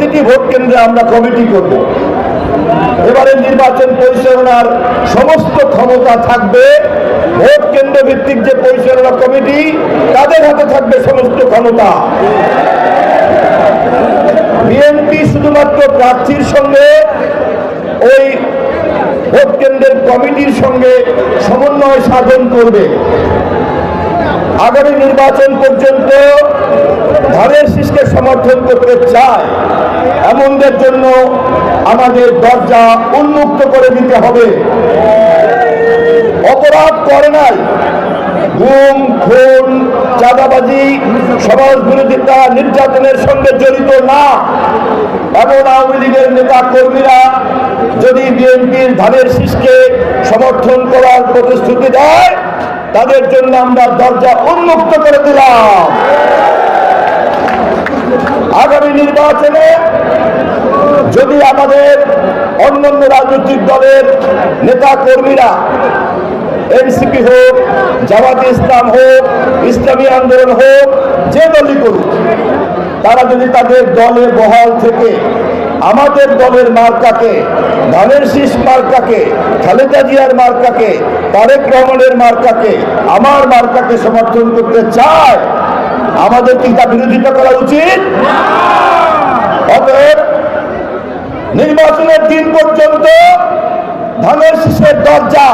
প্রতিটি ভোট কেন্দ্রে আমরা কমিটি করব। এবারে নির্বাচন পরিচালনার সমস্ত ক্ষমতা থাকবে ভোট কেন্দ্র ভিত্তিক যে পরিচালনা কমিটি, তাদের হাতে থাকবে সমস্ত ক্ষমতা। বিএনপি শুধুমাত্র প্রার্থীর সঙ্গে, ওই ভোট কেন্দ্রের কমিটির সঙ্গে সমন্বয় সাধন করবে। আগামী নির্বাচন পর্যন্ত ধানের শীষকে সমর্থন করতে চায়, এমনদের জন্য আমাদের দরজা উন্মুক্ত করে দিতে হবে। অপরাধ করে নাই। গুম, খুন, চাঁদাবাজি সমাজ বিরোধিতা নির্যাতনের সঙ্গে জড়িত না। এমন আওয়ামী লীগের নেতা কর্মীরা যদি বিএনপির ধানের শীষকে সমর্থন করার প্রতিশ্রুতি দেয় তাদের জন্য আমরা দরজা উন্মুক্ত করে দিলাম। আগামী নির্বাচনে যদি আমাদের অন্যান্য রাজনৈতিক দলের নেতা কর্মীরা এনসিপি হোক, জামাতে ইসলাম হোক, ইসলামী আন্দোলন হোক, যে দলই করুক, তারা যদি তাদের দলে বহাল থেকে আমাদের দলের মার্কাকে, ধানের শীষ মার্কাকে, খালেদা জিয়ার মার্কাকে, তারেক রহমানের মার্কাকে, আমার মার্কাকে সমর্থন করতে চায়, আমাদের কি তা বিরোধিতা করা উচিত? অতএব নির্বাচনের দিন পর্যন্ত ধানের শীষের দরজা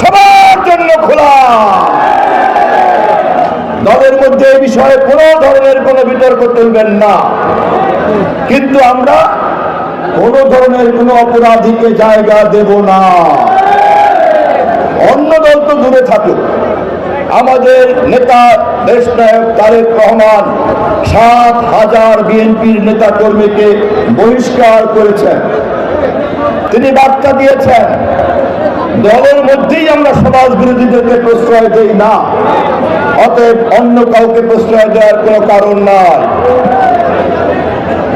সবার জন্য খোলা। দলের মধ্যে এই বিষয়ে কোনো ধরনের কোনো বিতর্ক তুলবেন না। কিন্তু আমরা কোনো ধরনের কোনো অপরাধীকে জায়গা দেব না। অন্য দল তো দূরে থাকুক। আমাদের নেতা দেশ নায়ক তারেক রহমান সাত হাজার বিএনপির নেতা কর্মীকে বহিষ্কার করেছেন। তিনি বার্তা দিয়েছেন, দলের মধ্যেই আমরা সমাজ বিরোধীদেরকে প্রশ্রয় দেই না। অতএব অন্য কাউকে প্রশ্রয় দেওয়ার কোনো কারণ নাই।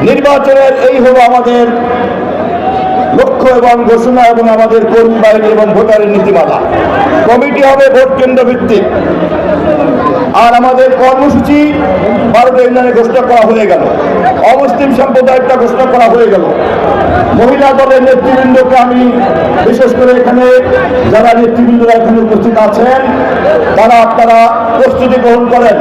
নির্বাচনের এই হলো আমাদের লক্ষ্য এবং ঘোষণা এবং আমাদের কর্মী বাহিনী এবং ভোটারের নীতিমালা। কমিটি হবে ভোট কেন্দ্র ভিত্তিক। আর আমাদের কর্মসূচি ভারতের ইউনিয়নে ঘোষণা করা হয়ে গেল। অমুসলিম সম্প্রদায়টা ঘোষণা করা হয়ে গেল। মহিলা দলের নেতৃবৃন্দকে আমি বিশেষ করে এখানে যারা নেতৃবৃন্দরা এখানে উপস্থিত আছেন, তারা আপনারা প্রস্তুতি গ্রহণ করেন।